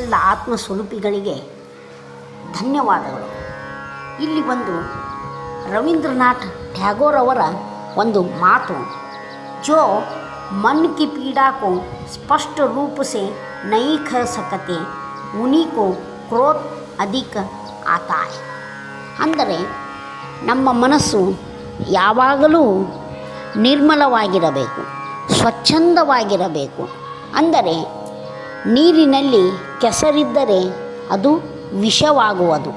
ಎಲ್ಲ ಆತ್ಮ ಸ್ವರೂಪಿಗಳಿಗೆ ಧನ್ಯವಾದಗಳು. ಇಲ್ಲಿ ಬಂದು ರವೀಂದ್ರನಾಥ್ ಟ್ಯಾಗೋರ್ ಅವರ ಒಂದು ಮಾತು. ಜೋ ಮನ್ ಕಿ ಪೀಡಾಕೋ ಸ್ಪಷ್ಟ ರೂಪ ಸೆ ನೈಖ ಸಕತೆ ಸಕತೆ ಉನಿಕೋ ಕ್ರೋತ್ ಅಧಿಕ ಆತಾಯ್. ಅಂದರೆ ನಮ್ಮ ಮನಸ್ಸು ಯಾವಾಗಲೂ ನಿರ್ಮಲವಾಗಿರಬೇಕು, ಸ್ವಚ್ಛಂದವಾಗಿರಬೇಕು. ಅಂದರೆ ನೀರಿನಲ್ಲಿ ಕೆಸರಿದ್ದರೆ ಅದು ವಿಷವಾಗುವುದು.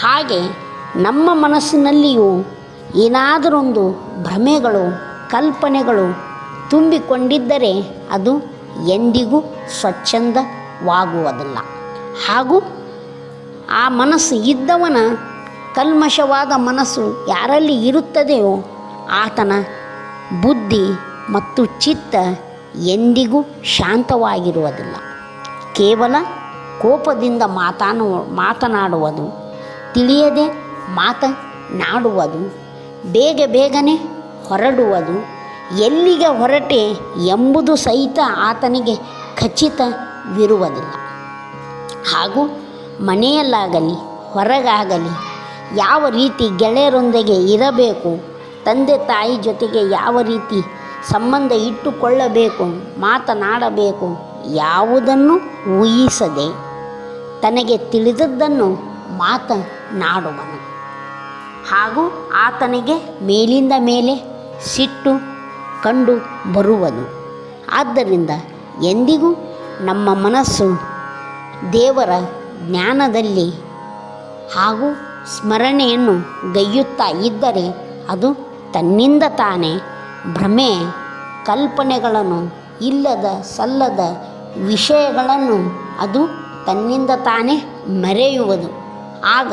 ಹಾಗೆ ನಮ್ಮ ಮನಸ್ಸಿನಲ್ಲಿಯೂ ಏನಾದರೊಂದು ಭ್ರಮೆಗಳು ಕಲ್ಪನೆಗಳು ತುಂಬಿಕೊಂಡಿದ್ದರೆ ಅದು ಎಂದಿಗೂ ಸ್ವಚ್ಛಂದವಾಗುವುದಿಲ್ಲ. ಹಾಗೂ ಆ ಮನಸ್ಸು ಇದ್ದವನ ಕಲ್ಮಶವಾದ ಮನಸ್ಸು ಯಾರಲ್ಲಿ ಇರುತ್ತದೆಯೋ ಆತನ ಬುದ್ಧಿ ಮತ್ತು ಚಿತ್ತ ಎಂದಿಗೂ ಶಾಂತವಾಗಿರುವುದಿಲ್ಲ. ಕೇವಲ ಕೋಪದಿಂದ ಮಾತಾನು, ಮಾತನಾಡುವುದು, ತಿಳಿಯದೆ ಮಾತನಾಡುವುದು, ಬೇಗ ಬೇಗನೆ ಹೊರಡುವುದು, ಎಲ್ಲಿಗೆ ಹೊರಟೆ ಎಂಬುದು ಸಹಿತ ಆತನಿಗೆ ಖಚಿತವಿರುವುದಿಲ್ಲ. ಹಾಗೂ ಮನೆಯಲ್ಲಾಗಲಿ, ಹೊರಗಾಗಲಿ, ಯಾವ ರೀತಿ ಗೆಳೆಯರೊಂದಿಗೆ ಇರಬೇಕು, ತಂದೆ ತಾಯಿ ಜೊತೆಗೆ ಯಾವ ರೀತಿ ಸಂಬಂಧ ಇಟ್ಟುಕೊಳ್ಳಬೇಕು, ಮಾತನಾಡಬೇಕು, ಯಾವುದನ್ನು ಊಹಿಸದೆ ತನಗೆ ತಿಳಿದದ್ದನ್ನು ಮಾತನಾಡುವನು. ಹಾಗೂ ಆತನಿಗೆ ಮೇಲಿಂದ ಮೇಲೆ ಸಿಟ್ಟು ಕಂಡು ಬರುವುದು ಆದ್ದರಿಂದ ಎಂದಿಗೂ ನಮ್ಮ ಮನಸ್ಸು ದೇವರ ಜ್ಞಾನದಲ್ಲಿ ಹಾಗೂ ಸ್ಮರಣೆಯನ್ನು ಗೈಯುತ್ತಾ ಇದ್ದರೆ ಅದು ತನ್ನಿಂದ ತಾನೇ ಭ್ರಮೆ, ಕಲ್ಪನೆಗಳನ್ನು ಇಲ್ಲದ ಸಲ್ಲದ ವಿಷಯಗಳನ್ನು ಅದು ತನ್ನಿಂದ ತಾನೇ ಮರೆಯುವುದು. ಆಗ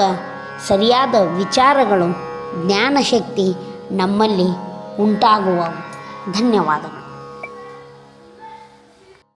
ಸರಿಯಾದ ವಿಚಾರಗಳು, ಜ್ಞಾನಶಕ್ತಿ ನಮ್ಮಲ್ಲಿ ಉಂಟಾಗುವವು. ಧನ್ಯವಾದಗಳು.